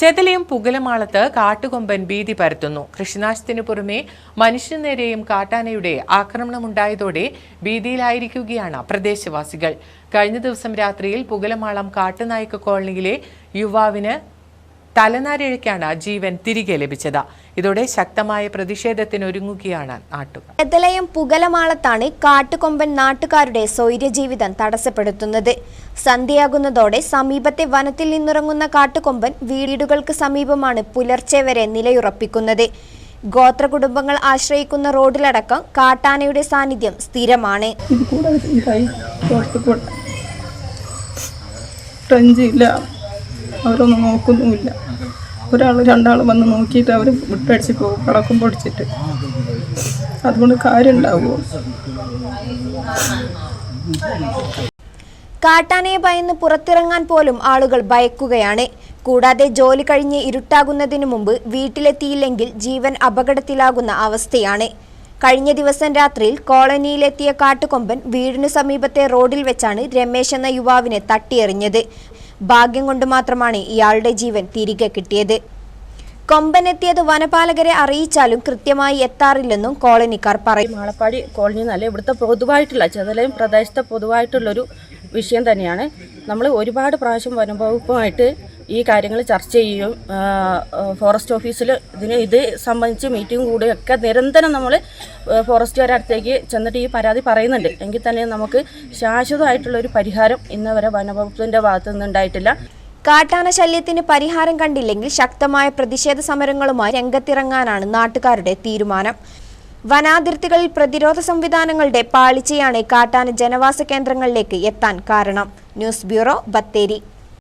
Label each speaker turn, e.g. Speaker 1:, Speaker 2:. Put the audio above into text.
Speaker 1: ചെതലയും പുകലമാളത്ത് കാട്ടുകൊമ്പൻ ഭീതി പരത്തുന്നു. കൃഷിനാശത്തിനു പുറമെ മനുഷ്യനേരെയും കാട്ടാനയുടെ ആക്രമണമുണ്ടായതോടെ ഭീതിയിലായിരിക്കുകയാണ് പ്രദേശവാസികൾ. കഴിഞ്ഞ ദിവസം രാത്രിയിൽ പുകലമാളം കാട്ടുനായ്ക്ക കോളനിയിലെ യുവാവിന് തലനാരിഴയ്ക്കാണ് ജീവൻ തിരികെ ലഭിച്ചത്. ഇതോടെ ശക്തമായ പ്രതിഷേധത്തിനൊരുങ്ങുകയാണ് നാട്ടുകാർ.
Speaker 2: ചെതലയം പുകലമാളത്താണ് കാട്ടുകൊമ്പൻ നാട്ടുകാരുടെ സ്വൈര്യജീവിതം തടസ്സപ്പെടുത്തുന്നത്. സന്ധ്യയാകുന്നതോടെ സമീപത്തെ വനത്തിൽ നിന്നിറങ്ങുന്ന കാട്ടുകൊമ്പൻ വീടുകൾക്ക് സമീപമാണ് പുലർച്ചെ വരെ നിലയുറപ്പിക്കുന്നത്. ഗോത്ര കുടുംബങ്ങൾ ആശ്രയിക്കുന്ന റോഡിലടക്കം കാട്ടാനയുടെ സാന്നിധ്യം സ്ഥിരമാണ്.
Speaker 3: അവരൊന്നും നോക്കുന്നുമില്ല. ഒരാൾ രണ്ടാൾ വന്ന് നോക്കിയിട്ട് അവർ വിട്ടടിച്ച് പോകും പടക്കം പൊടിച്ചിട്ട്. അതുകൊണ്ട് കാര്യം ഉണ്ടാവുമോ
Speaker 2: കാട്ടാനയെ ഭയന്ന് പുറത്തിറങ്ങാൻ പോലും ആളുകൾ ഭയക്കുകയാണ്. കൂടാതെ ജോലി കഴിഞ്ഞ് ഇരുട്ടാകുന്നതിനു മുമ്പ് വീട്ടിലെത്തിയില്ലെങ്കിൽ ജീവൻ അപകടത്തിലാകുന്ന അവസ്ഥയാണ്. കഴിഞ്ഞ ദിവസം രാത്രിയിൽ കോളനിയിലെത്തിയ കാട്ടുകൊമ്പൻ വീടിനു സമീപത്തെ റോഡിൽ വെച്ചാണ് രമേശ് എന്ന യുവാവിനെ തട്ടിയെറിഞ്ഞത്. ഭാഗ്യം കൊണ്ട് മാത്രമാണ് ഇയാളുടെ ജീവൻ തിരികെ കിട്ടിയത്. കൊമ്പനെത്തിയത് വനപാലകരെ അറിയിച്ചാലും കൃത്യമായി എത്താറില്ലെന്നും കോളനിക്കാർ പറയും.
Speaker 4: മാളപ്പാടി കോളനി എന്നല്ല ഇവിടുത്തെ പൊതുവായിട്ടുള്ള ചെതലയും പ്രദേശത്തെ പൊതുവായിട്ടുള്ളൊരു വിഷയം തന്നെയാണ്. നമ്മൾ ഒരുപാട് പ്രാവശ്യം വനംവകുപ്പുമായിട്ട് ഈ കാര്യങ്ങൾ ചർച്ച ചെയ്യും ഫോറസ്റ്റ് ഓഫീസിൽ ഇതിന് ഇത് സംബന്ധിച്ച് മീറ്റിംഗ് കൂടുകയൊക്കെ നിരന്തരം നമ്മൾ ഫോറസ്റ്റുകാരുടെ അടുത്തേക്ക് ചെന്നിട്ട് ഈ പരാതി പറയുന്നുണ്ട്. എങ്കിൽ തന്നെ നമുക്ക് ശാശ്വതമായിട്ടുള്ള ഒരു പരിഹാരം ഇന്ന് വരെ വനവകുപ്പിന്റെ ഭാഗത്തു നിന്നുണ്ടായിട്ടില്ല
Speaker 2: കാട്ടാന ശല്യത്തിന് പരിഹാരം കണ്ടില്ലെങ്കിൽ ശക്തമായ പ്രതിഷേധ സമരങ്ങളുമായി രംഗത്തിറങ്ങാനാണ് നാട്ടുകാരുടെ തീരുമാനം. വനാതിർത്തികളിൽ പ്രതിരോധ സംവിധാനങ്ങളുടെ പാളിച്ചയാണ് കാട്ടാന ജനവാസ കേന്ദ്രങ്ങളിലേക്ക് എത്താൻ കാരണം. News bureau Bathery.